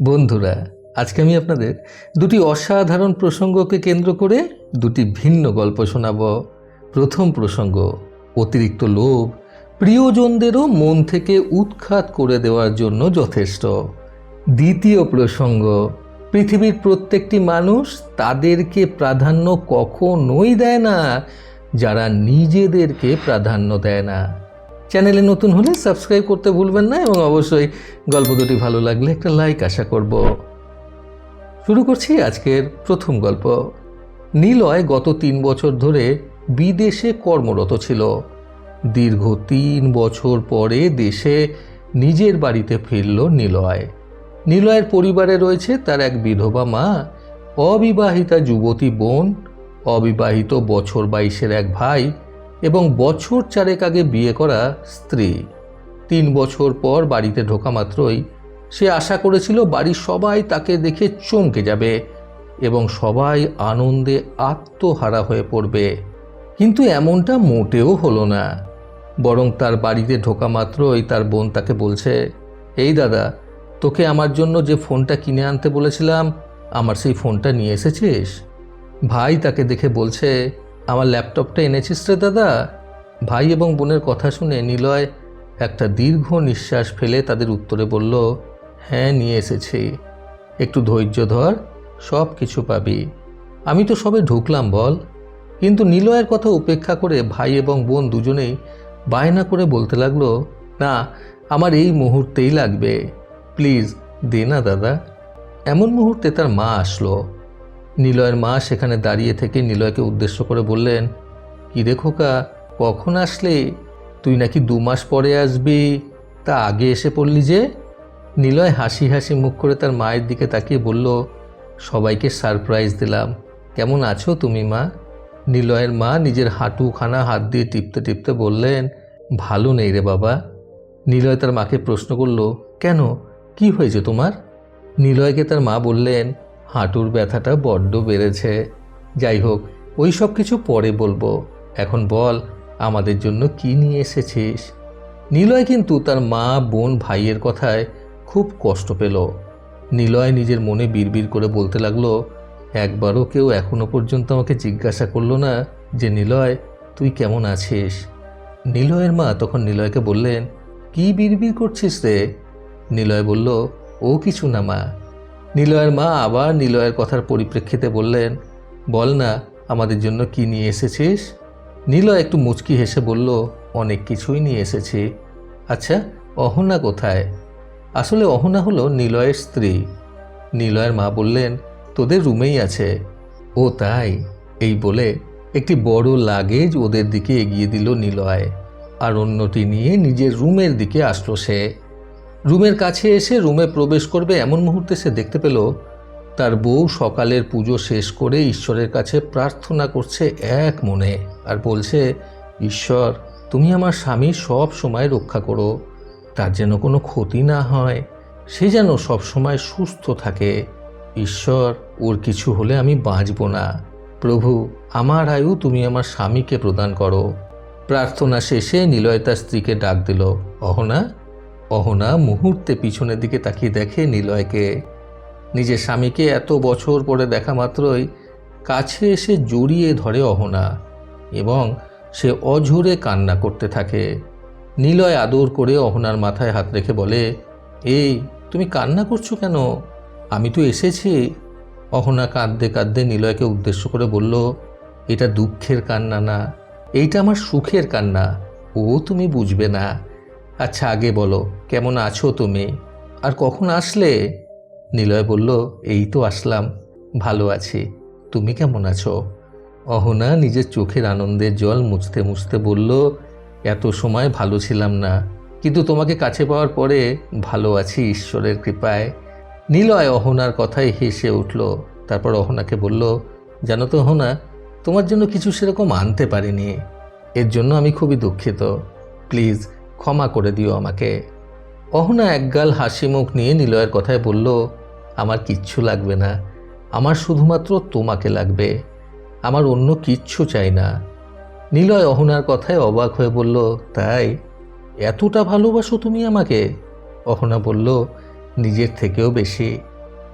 বন্ধুরা, আজকে আমি আপনাদের দুটি অসাধারণ প্রসঙ্গকে কেন্দ্র করে দুটি ভিন্ন গল্প শোনাব। প্রথম প্রসঙ্গ, অতিরিক্ত লোভ প্রিয়জনদেরও মন থেকে উৎখাত করে দেওয়ার জন্য যথেষ্ট। দ্বিতীয় প্রসঙ্গ, পৃথিবীর প্রত্যেকটি মানুষ তাদেরকে প্রাধান্য কখনোই দেয় না, যারা নিজেদেরকে প্রাধান্য দেয় না। চ্যানেলে নতুন হলে সাবস্ক্রাইব করতে ভুলবেন না এবং অবশ্যই গল্প দুটি ভালো লাগলে একটা লাইক আশা করব। শুরু করছি আজকের প্রথম গল্প। নিলয় গত তিন বছর ধরে বিদেশে কর্মরত ছিল। দীর্ঘ তিন বছর পরে দেশে নিজের বাড়িতে ফিরল নিলয়। নিলয়ের পরিবারে রয়েছে তার এক বিধবা মা, অবিবাহিতা যুবতী বোন, অবিবাহিত বছর বাইশের এক ভাই এবং বছর চারেক আগে বিয়ে করা স্ত্রী। তিন বছর পর বাড়িতে ঢোকা মাত্রই সে আশা করেছিল বাড়ির সবাই তাকে দেখে চমকে যাবে এবং সবাই আনন্দে আত্মহারা হয়ে পড়বে। কিন্তু এমনটা মোটেও হলো না। বরং তার বাড়িতে ঢোকা মাত্রই তার বোন তাকে বলছে, এই দাদা, তোকে আমার জন্য যে ফোনটা কিনে আনতে বলেছিলাম, আমার সেই ফোনটা নিয়ে এসেছিস? ভাই তাকে দেখে বলছে আমার ল্যাপটপটা এনেছিস রে দাদা? ভাই এবং বোনের কথা শুনে নিলয় একটা দীর্ঘ নিঃশ্বাস ফেলে তাদের উত্তরে বলল হ্যাঁ নিয়ে এসেছি। একটু ধৈর্য ধর, সব কিছু পাবি। আমি তো সবে ঢুকলাম, বল। কিন্তু নিলয়ের কথা উপেক্ষা করে ভাই এবং বোন দুজনেই বায়না করে বলতে লাগল, না, আমার এই মুহূর্তেই লাগবে। প্লিজ, দে না, দাদা। এমন মুহূর্তে তার মা আসলো। নিলয়ের মা সেখানে দাঁড়িয়ে থেকে নিলয়কে উদ্দেশ্য করে বললেন, কী রে খোকা, কখন আসলে? তুই নাকি দু মাস পরে আসবি? তা আগে এসে পড়লি যে? নিলয় হাসি হাসি মুখ করে তার মায়ের দিকে তাকিয়ে বলল, সবাইকে সারপ্রাইজ দিলাম। কেমন আছো তুমি মা? নিলয়ের মা নিজের হাঁটুখানা হাত দিয়ে টিপতে টিপতে বললেন, ভালো নেই রে বাবা। নিলয় তার মাকে প্রশ্ন করল, কেন? কি হয়েছে তোমার? নিলয়কে তার মা বললেন হাঁটুর ব্যথাটা বড্ড বেড়েছে। যাই হোক, ওই সব কিছু পরে বলব। এখন বল, আমাদের জন্য কি নিয়ে এসেছিস? নিলয় কিন্তু তার মা, বোন, ভাইয়ের কথায় খুব কষ্ট পেল। নিলয় নিজের মনে বিড়বিড় করে বলতে লাগল, একবারও কেউ এখনও পর্যন্ত আমাকে জিজ্ঞাসা করল না যে, নিলয়, তুই কেমন আছিস? নিলয়ের মা তখন নিলয়কে বললেন, কি বিড়বিড় করছিস রে? নিলয় বলল, ও কিছু না মা নিলয়ের মা আবার নিলয়ের কথার পরিপ্রেক্ষিতে বললেন, বল না, আমাদের জন্য কি নিয়ে এসেছিস? নিলয় একটু মুচকি হেসে বলল, অনেক কিছুই নিয়ে এসেছি। আচ্ছা অহনা কোথায়? আসলে অহনা হলো নিলয়ের স্ত্রী। নিলয়ের মা বললেন, তোদের রুমেই আছে। ও তাই? এই বলে একটি বড় লাগেজ ওদের দিকে এগিয়ে দিল নিলয়। আর অন্যটি নিয়ে নিজের রুমের দিকে আসলো সে। রুমের কাছে এসে রুমে প্রবেশ করবে এমন মুহূর্তে সে দেখতে পেল, তার বউ সকালের পুজো শেষ করে ঈশ্বরের কাছে প্রার্থনা করছে এক মনে আর বলছে, ঈশ্বর, তুমি আমার স্বামী সব সময় রক্ষা করো। তার যেন কোনো ক্ষতি না হয়, সে যেন সব সময় সুস্থ থাকে। ঈশ্বর, ওর কিছু হলে আমি বাঁচব না। প্রভু, আমার আয়ু তুমি আমার স্বামীকে প্রদান করো। প্রার্থনা শেষে নিলয় তার স্ত্রীকে ডাক দিল, অহনা অহনা মুহূর্তে পিছনের দিকে তাকিয়ে দেখে নিলয়কে। নিজের স্বামীকে এত বছর পরে দেখা মাত্রই কাছে এসে জড়িয়ে ধরে অহনা এবং সে অঝরে কান্না করতে থাকে। নিলয় আদর করে অহনার মাথায় হাত রেখে বলে, এই, তুমি কান্না করছ কেন? আমি তো এসেছি। অহনা কাঁদতে কাঁদতে নিলয়কে উদ্দেশ্য করে বলল, এটা দুঃখের কান্না না, এইটা আমার সুখের কান্না। ও তুমি বুঝবে না। আচ্ছা আগে বলো, কেমন আছো তুমি? আর কখন আসলে? নিলয় বলল, এই তো আসলাম, ভালো আছি। তুমি কেমন আছো? অহনা নিজের চোখের আনন্দের জল মুছতে মুছতে বলল, এত সময় ভালো ছিলাম না, কিন্তু তোমাকে কাছে পাওয়ার পরে ভালো আছি ঈশ্বরের কৃপায়। নিলয় অহনার কথায় হেসে উঠল, তারপর অহনাকে বলল, জানো তো অহনা, তোমার জন্য কিছু সেরকম আনতে পারিনি, এর জন্য আমি খুবই দুঃখিত। প্লিজ ক্ষমা করে দিও আমাকে। অহনা একগাল হাসি মুখ নিয়ে নিলয়ের কথায় বলল, আমার কিচ্ছু লাগবে না। আমার শুধুমাত্র তোমাকে লাগবে। আমার অন্য কিচ্ছু চাই না। নিলয় অহনার কথায় অবাক হয়ে বলল, তাই? এতটা ভালোবাসো তুমি আমাকে? অহনা বলল, নিজের থেকেও বেশি।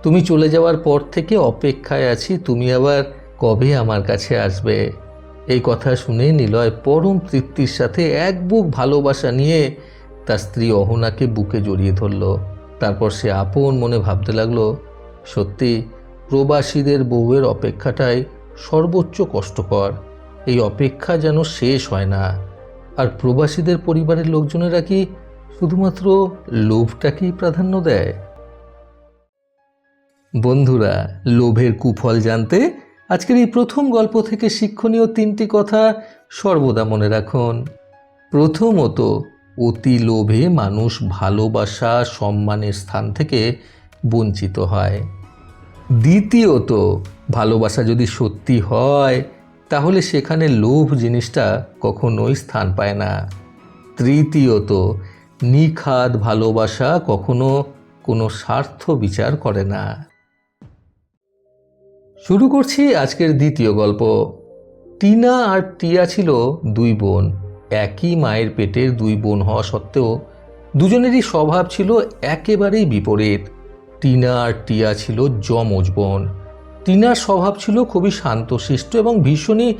তুমি চলে যাওয়ার পর থেকে অপেক্ষায় আছি, তুমি আবার কবে আমার কাছে আসবে? এই কথা শুনে নিলয় পরম তৃপ্তির সাথে এক বুক ভালোবাসা নিয়ে তার স্ত্রী অহনাকে বুকে জড়িয়ে ধরল। তারপর সে আপন মনে ভাবতে লাগল, সত্যি, প্রবাসীদের বউয়ের অপেক্ষাটাই সর্বোচ্চ কষ্টকর। এই অপেক্ষা যেন শেষ হয় না। আর প্রবাসীদের পরিবারের লোকজনেরা কি শুধুমাত্র লোভটাকেই প্রাধান্য দেয়? বন্ধুরা, লোভের কুফল জানতে আজকের এই প্রথম গল্প থেকে শিক্ষণীয় তিনটি কথা সর্বদা মনে রাখুন। প্রথমত, অতি লোভে মানুষ ভালোবাসা, সম্মানের স্থান থেকে বঞ্চিত হয়। দ্বিতীয়ত, ভালোবাসা যদি সত্যি হয়, তাহলে সেখানে লোভ জিনিসটা কখনোই স্থান পায় না। তৃতীয়ত, নিখাদ ভালোবাসা কখনো কোনো স্বার্থ বিচার করে না। শুরু করছি আজকের দ্বিতীয় গল্প। টিনা আর টিয়া ছিল দুই বোন। একই মায়ের পেটের দুই বোন হওয়া সত্ত্বেও দুজনেরই স্বভাব ছিল একেবারেই বিপরীত। টিনা আর টিয়া ছিল যমজ বোন। টিনার স্বভাব ছিল খুবই শান্তশিষ্ট এবং ভীষণই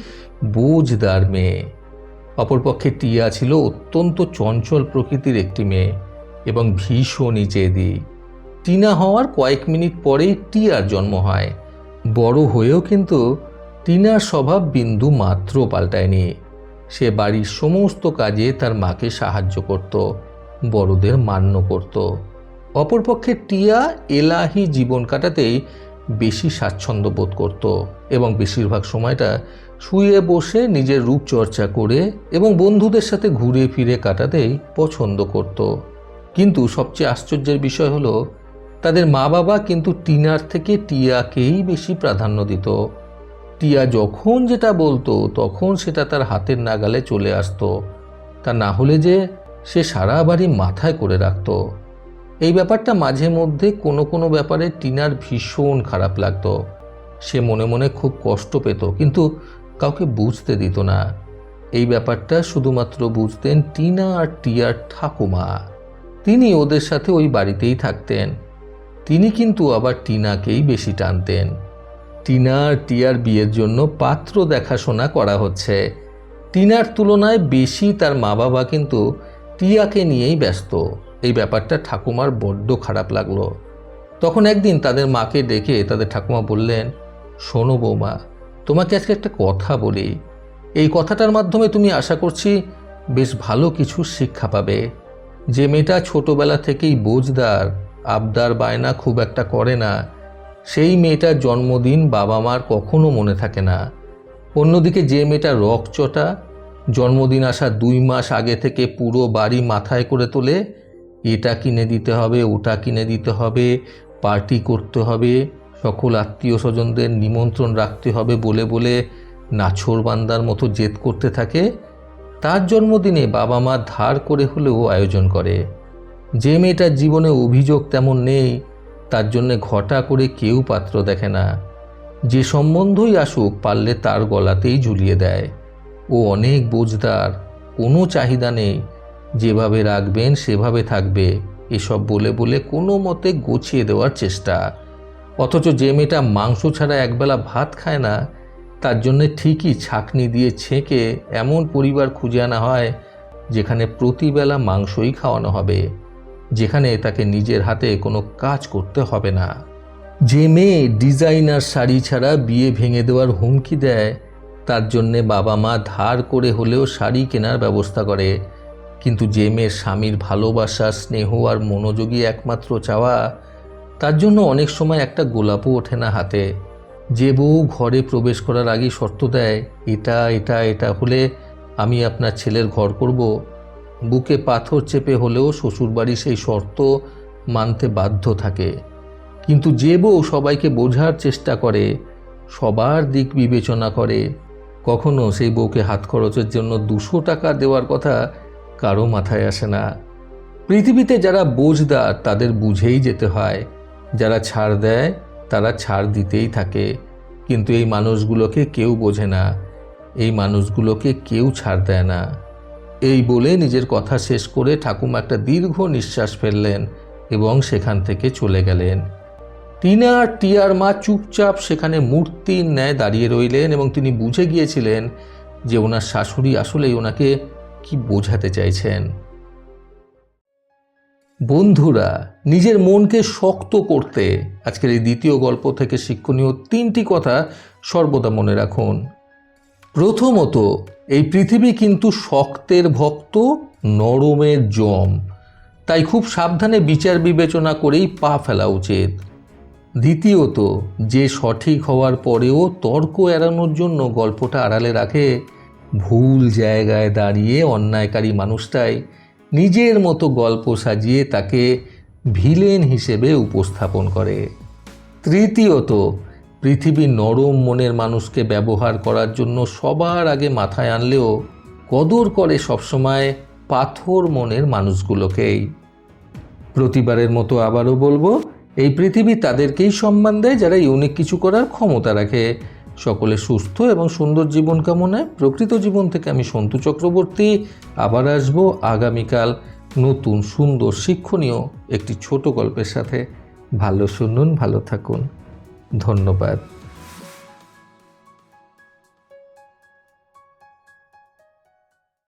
বোঝদার মেয়ে। অপরপক্ষে টিয়া ছিল অত্যন্ত চঞ্চল প্রকৃতির একটি মেয়ে এবং ভীষণই জেদি টিনা হওয়ার কয়েক মিনিট পরেই টিয়ার জন্ম হয়। বড় হয়েও কিন্তু টিনার স্বভাব বিন্দু মাত্র পাল্টায়নি। সে বাড়ির সমস্ত কাজে তার মাকে সাহায্য করত, বড়দের মান্য করত। অপরপক্ষে টিয়া এলাহি জীবন কাটাতেই বেশি স্বাচ্ছন্দ্য বোধ করত এবং বেশিরভাগ সময়টা শুয়ে বসে নিজের রূপচর্চা করে এবং বন্ধুদের সাথে ঘুরে ফিরে কাটাতেই পছন্দ করত। কিন্তু সবচেয়ে আশ্চর্যের বিষয় হলো তাদের মা বাবা কিন্তু টিনার থেকে টিয়াকেই বেশি প্রাধান্য দিত। টিয়া যখন যেটা বলতো, তখন সেটা তার হাতের নাগালে চলে আসতো। তা না হলে যে সে সারা বাড়ি মাথায় করে রাখত। এই ব্যাপারটা মাঝে মধ্যে কোনো কোনো ব্যাপারে টিনার ভীষণ খারাপ লাগতো। সে মনে মনে খুব কষ্ট পেত, কিন্তু কাউকে বুঝতে দিত না। এই ব্যাপারটা শুধুমাত্র বুঝতেন টিনা আর টিয়ার ঠাকুমা। তিনি ওদের সাথে ওই বাড়িতেই থাকতেন। তিনি কিন্তু আবার টিনাকেই বেশি টানতেন। টিনা আর টিয়ার বিয়ের জন্য পাত্র দেখাশোনা করা হচ্ছে। টিনার তুলনায় বেশি তার মা বাবা কিন্তু টিয়াকে নিয়েই ব্যস্ত। এই ব্যাপারটা ঠাকুমার বড্ড খারাপ লাগল। তখন একদিন তাদের মাকে ডেকে তাদের ঠাকুমা বললেন, শোনো বৌমা, তোমাকে আজকে একটা কথা বলি। এই কথাটার মাধ্যমে তুমি আশা করছি বেশ ভালো কিছু শিক্ষা পাবে। যে মেয়েটা ছোটবেলা থেকেই বোঝদার আবদার বায়না খুব একটা করে না। সেই মেয়েটার জন্মদিন বাবা মার কখনো মনে থাকে না। অন্যদিকে যে মেয়েটা রকচটা জন্মদিন আসা দুই মাস আগে থেকে পুরো বাড়ি মাথায় করে তোলে, এটা কিনে দিতে হবে, ওটা কিনে দিতে হবে, পার্টি করতে হবে, সকল আত্মীয় স্বজনদের নিমন্ত্রণ রাখতে হবে বলে বলে নাছোড় বান্দার মতো জেদ করতে থাকে। তার জন্মদিনে বাবা মা ধার করে হলেও আয়োজন করে। যে মেয়েটার জীবনে অভিযোগ তেমন নেই, তার জন্যে ঘটা করে কেউ পাত্র দেখে না। যে সম্বন্ধই আসুক, পারলে তার গলাতেই ঝুলিয়ে দেয়। ও অনেক বোঝদার, কোনো চাহিদা নেই। যেভাবে রাখবেন, সেভাবে থাকবে। এসব বলে বলে কোনো মতে গুছিয়ে দেওয়ার চেষ্টা। অথচ যে মেয়েটা মাংস ছাড়া একবেলা ভাত খায় না, তার জন্য ঠিকই ছাকনি দিয়ে ছেঁকে এমন পরিবার খুঁজে আনা হয়, যেখানে প্রতিবেলা মাংসই খাওয়ানো হবে। যেখানে তাকে নিজের হাতে কোনো কাজ করতে হবে না। যে মেয়ে ডিজাইনার শাড়ি ছাড়া বিয়ে ভেঙে দেওয়ার হুমকি দেয়, তার জন্যে বাবা মা ধার করে হলেও শাড়ি কেনার ব্যবস্থা করে। কিন্তু যে মেয়ের স্বামীর ভালোবাসা, স্নেহ আর মনোযোগী একমাত্র চাওয়া, তার জন্য অনেক সময় একটা গোলাপও ওঠে না হাতে। যে বউ ঘরে প্রবেশ করার আগেই শর্ত দেয়, এটা এটা এটা হলে আমি আপনার ছেলের ঘর করব বুকে পাথর চেপে হলেও শ্বশুরবাড়ি সেই শর্ত মানতে বাধ্য থাকে। কিন্তু যে বউ সবাইকে বোঝার চেষ্টা করে, সবার দিক বিবেচনা করে, কখনো সেই বউকে হাত খরচের জন্য দুশো টাকা দেওয়ার কথা কারও মাথায় আসে না। পৃথিবীতে যারা বোঝদার, তাদের বুঝেই যেতে হয়। যারা ছাড় দেয়, তারা ছাড় দিতেই থাকে। কিন্তু এই মানুষগুলোকে কেউ বোঝে না। এই মানুষগুলোকে কেউ ছাড় দেয় না। এই বলে নিজের কথা শেষ করে ঠাকুমা একটা দীর্ঘ নিঃশ্বাস ফেললেন এবং সেখান থেকে চলে গেলেন। টিনা আর টিয়ার মা চুপচাপ সেখানে মূর্তির ন্যায় দাঁড়িয়ে রইলেন এবং তিনি বুঝে গিয়েছিলেন যে ওনার শাশুড়ি আসলেই ওনাকে কি বোঝাতে চাইছেন। বন্ধুরা, নিজের মনকে শক্ত করতে আজকের এই দ্বিতীয় গল্প থেকে শিক্ষণীয় তিনটি কথা সর্বদা মনে রাখুন। প্রথমত, এই পৃথিবী কিন্তু শক্তের ভক্ত, নরমের জম। তাই খুব সাবধানে বিচার বিবেচনা করেই পা ফেলা উচিত। দ্বিতীয়ত, যে সঠিক হওয়ার পরেও তর্ক এড়ানোর জন্য গল্পটা আড়ালে রাখে, ভুল জায়গায় দাঁড়িয়ে অন্যায়কারী মানুষটাই নিজের মতো গল্প সাজিয়ে তাকে ভিলেন হিসেবে উপস্থাপন করে। তৃতীয়ত পৃথিবী নরম মনের মানুষকে ব্যবহার করার জন্য সবার আগে মাথায় আনলেও কদর করে সবসময় পাথর মনের মানুষগুলোকেই। প্রতিবারের মতো আবারও বলব, এই পৃথিবী তাদেরকেই সম্মান দেয় যারা ইউনিক কিছু করার ক্ষমতা রাখে। সকলে সুস্থ এবং সুন্দর জীবন কামনায় প্রকৃত জীবন থেকে আমি সন্তু চক্রবর্তী। আবার আসব আগামীকাল নতুন সুন্দর শিক্ষণীয় একটি ছোট গল্পের সাথে। ভালো শুনুন, ভালো থাকুন। ধন্যবাদ।